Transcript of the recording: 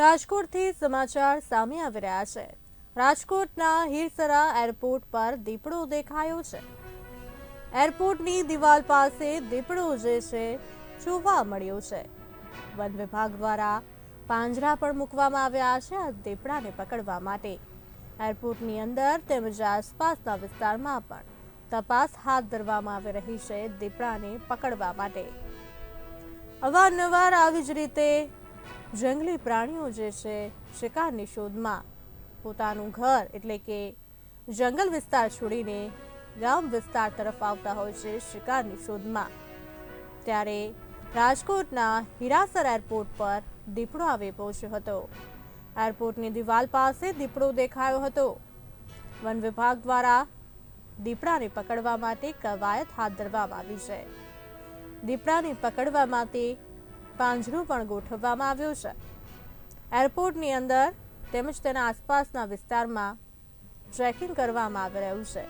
રાજકોટથી સમાચાર સામે આવી રહ્યા છે. રાજકોટના હીરસરા એરપોર્ટ પર દીપડો દેખાયો છે. એરપોર્ટની દિવાલ પાસે દીપડો જે છે, જોવા મળ્યો છે. વન વિભાગ દ્વારા પાંજરા પણ મૂકવામાં આવ્યા છે આ દીપડાને પકડવા માટે. એરપોર્ટની અંદર તેમજ આસપાસના વિસ્તારમાં પણ તપાસ હાથ ધરવામાં આવી રહી છે દીપડાને પકડવા માટે. અવારનવાર આવી જ રીતે જંગલી પ્રાણીઓ જે છે, શિકારની શોધમાં. પોતાનું ઘર એટલે કે જંગલ વિસ્તાર છોડીને ગામ વિસ્તાર તરફ આવતા હોય છે શિકારની શોધમાં. ત્યારે રાજકોટના હિરાસર એરપોર્ટ પર દીપડો આવી પહોંચ્યો હતો. એરપોર્ટની દિવાલ પાસે દીપડો દેખાયો હતો. વન વિભાગ દ્વારા દીપડાને પકડવા માટે કવાયત હાથ ધરવામાં આવી છે. દીપડાને પકડવા માટે પાંજરું પણ ગોઠવવામાં આવ્યું છે. એરપોર્ટની અંદર તેમજ તેના આસપાસના વિસ્તારમાં ટ્રેકિંગ કરવામાં આવી રહ્યું છે.